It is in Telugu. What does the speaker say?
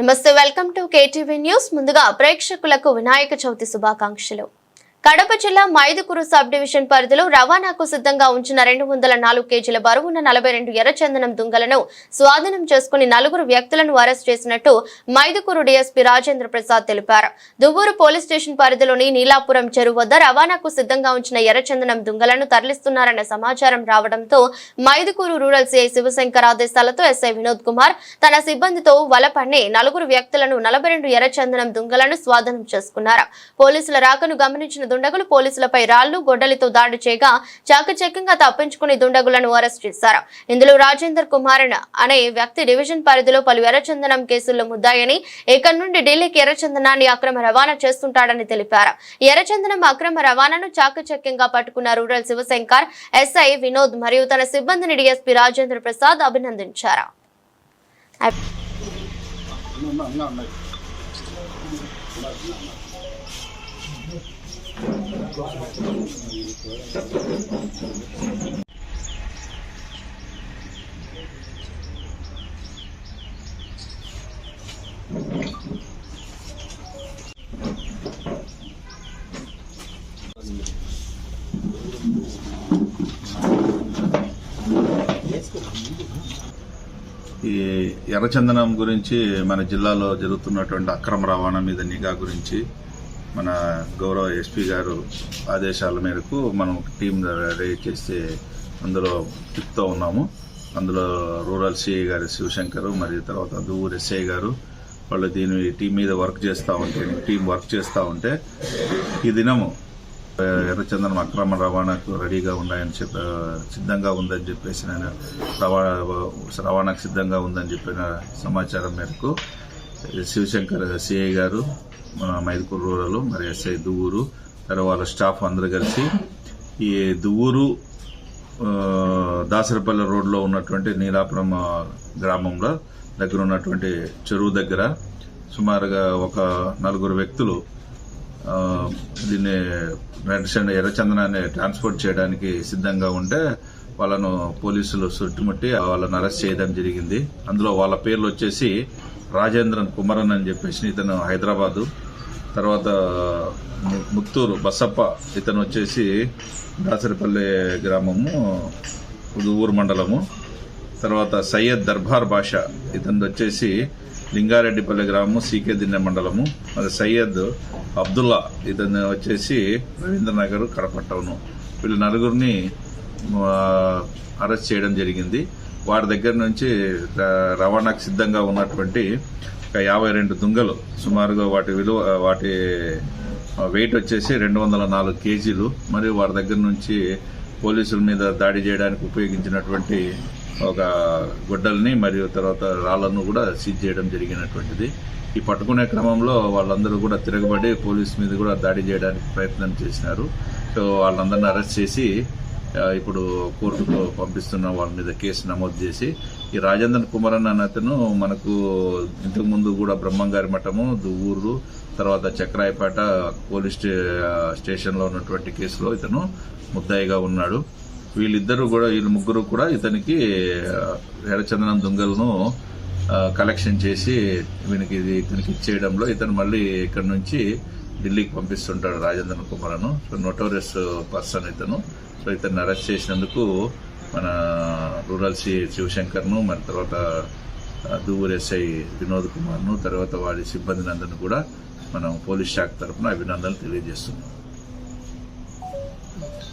నమస్తే వెల్కమ్ టు కేటీవీ న్యూస్. ముందుగా ప్రేక్షకులకు వినాయక చవితి శుభాకాంక్షలు. కడప జిల్లా మైదుకూరు సబ్ డివిజన్ పరిధిలో రవాణాకు సిద్ధంగా ఉంచిన రెండు వందల నాలుగు కేజీల బరువున్న నలభై రెండు ఎర్రచందనం దుంగలను స్వాధీనం చేసుకుని నలుగురు వ్యక్తులను అరెస్ట్ చేసినట్టు మైదుకూరు డీఎస్పీ రాజేంద్ర ప్రసాద్ తెలిపారు. దువ్వూరు పోలీస్ స్టేషన్ పరిధిలోని నీలాపురం చెరువు వద్ద రవాణాకు సిద్ధంగా ఉంచిన ఎర్రచందనం దుంగలను తరలిస్తున్నారన్న సమాచారం రావడంతో మైదుకూరు రూరల్ సిఐ శివశంకర్ ఆదేశాలతో ఎస్ఐ వినోద్ కుమార్ తన సిబ్బందితో వలపన్ని నలుగురు వ్యక్తులను నలభై రెండు ఎర్రచందనం దుంగలను స్వాధీనం చేసుకున్నారు. పోలీసుల రాకను గమనించిన దుండగులు పోలీసులపై రాళ్ళు గొడ్డలితో దాడి చేయగా చాకచక్యంగా తప్పించుకుని దుండగులను అరెస్ట్ చేశారు. ఇందులో రాజేందర్ కుమార్ అనే వ్యక్తి డివిజన్ పరిధిలో పలు ఎర్రచందనం కేసుల్లో ముద్దాయని ఇక్కడ నుండి ఢిల్లీకి ఎర్రచందనాన్ని అక్రమ రవాణా చేస్తుంటాడని తెలిపారు. ఎర్రచందనం అక్రమ రవాణాను చాకచక్యంగా పట్టుకున్న రూరల్ శివశంకర్ ఎస్ఐ వినోద్ మరియు తన సిబ్బందిని డిఎస్పీ రాజేంద్ర ప్రసాద్ అభినందించారు. ఈ ఎర్రచందనం గురించి మన జిల్లాలో జరుగుతున్నటువంటి అక్రమ రవాణా మీద నిఘా గురించి మన గౌరవ ఎస్పీ గారు ఆదేశాల మేరకు మనం టీం రెడీ చేస్తే అందులో తిప్పుతూ ఉన్నాము. అందులో రూరల్ సిఐ గారు శివశంకర్ మరియు తర్వాత దూరు ఎస్ఐ గారు వాళ్ళు దీని టీం మీద వర్క్ చేస్తూ ఉంటే టీం వర్క్ చేస్తూ ఉంటే ఈ దినము ఎర్రచందనం అక్రమ రవాణాకు రెడీగా ఉన్నాయని చెప్ప సిద్ధంగా ఉందని చెప్పేసి నేను రవాణా రవాణాకు సిద్ధంగా ఉందని చెప్పిన సమాచారం మేరకు శివశంకర్ సిఐ గారు మన మైదుకూరు రూరల్ మరి ఎస్ఐ దువ్వూరు తర్వాత వాళ్ళ స్టాఫ్ అందరు కలిసి ఈ దువ్వూరు దాసరపల్లి రోడ్లో ఉన్నటువంటి నీలాపురం గ్రామంలో దగ్గర ఉన్నటువంటి చెరువు దగ్గర సుమారుగా ఒక నలుగురు వ్యక్తులు దీన్ని రెడ్ ఎర్రచందనాన్ని ట్రాన్స్పోర్ట్ చేయడానికి సిద్ధంగా ఉంటే వాళ్ళను పోలీసులు చుట్టుముట్టి వాళ్ళని అరెస్ట్ చేయడం జరిగింది. అందులో వాళ్ళ పేర్లు వచ్చేసి రాజేంద్రన్ కుమరన్ అని చెప్పేసి ఇతను హైదరాబాదు. తర్వాత ముత్తూరు బసప్ప ఇతను వచ్చేసి దాసరిపల్లి గ్రామము ఊరు మండలము. తర్వాత సయ్యద్ దర్బార్ భాష ఇతను వచ్చేసి లింగారెడ్డిపల్లి గ్రామము సీకే దిన్నె మండలము. మరి సయ్యద్ అబ్దుల్లా ఇతను వచ్చేసి రవీంద్రనగర్ కడప టౌన్. వీళ్ళు నలుగురిని అరెస్ట్ చేయడం జరిగింది. వారి దగ్గర నుంచి రవాణాకు సిద్ధంగా ఉన్నటువంటి ఒక యాభై రెండు దుంగలు సుమారుగా వాటి విలువ వాటి వెయిట్ వచ్చేసి రెండు వందల నాలుగు కేజీలు. మరియు వారి దగ్గర నుంచి పోలీసుల మీద దాడి చేయడానికి ఉపయోగించినటువంటి ఒక గుడ్డల్ని మరియు తర్వాత రాళ్ళను కూడా సీజ్ చేయడం జరిగినటువంటిది. ఈ పట్టుకునే క్రమంలో వాళ్ళందరూ కూడా తిరగబడి పోలీస్ మీద కూడా దాడి చేయడానికి ప్రయత్నం చేసినారు. సో వాళ్ళందరిని అరెస్ట్ చేసి ఇప్పుడు కోర్టుకు పంపిస్తున్న వాళ్ళ మీద కేసు నమోదు చేసి ఈ రాజేంద్ర కుమార్ అన్న అతను మనకు ఇంతకు ముందు కూడా బ్రహ్మంగారి మఠము దువ్వూరు తర్వాత చక్రాయపేట పోలీస్ స్టే స్టేషన్లో ఉన్నటువంటి కేసులో ఇతను ముద్దాయిగా ఉన్నాడు. వీళ్ళిద్దరూ కూడా వీళ్ళు ముగ్గురు కూడా ఇతనికి ఎడచందనం దుంగలను దొంగలను కలెక్షన్ చేసి వీనికి ఇది ఇతనికి ఇచ్చేయడంలో ఇతను మళ్ళీ ఇక్కడ నుంచి ఢిల్లీకి పంపిస్తుంటాడు రాజేంద్ర కుమారను. సో నోటోరియస్ పర్సన్ ఇతను. సో ఇతన్ని అరెస్ట్ చేసినందుకు మన రూరల్ సి శివశంకర్ను మరి తర్వాత ఆ, ఎస్ఐ వినోద్ కుమార్ను తర్వాత వాడి సిబ్బందిని అందరిని కూడా మనం పోలీస్ శాఖ తరఫున అభినందనలు తెలియజేస్తున్నాం.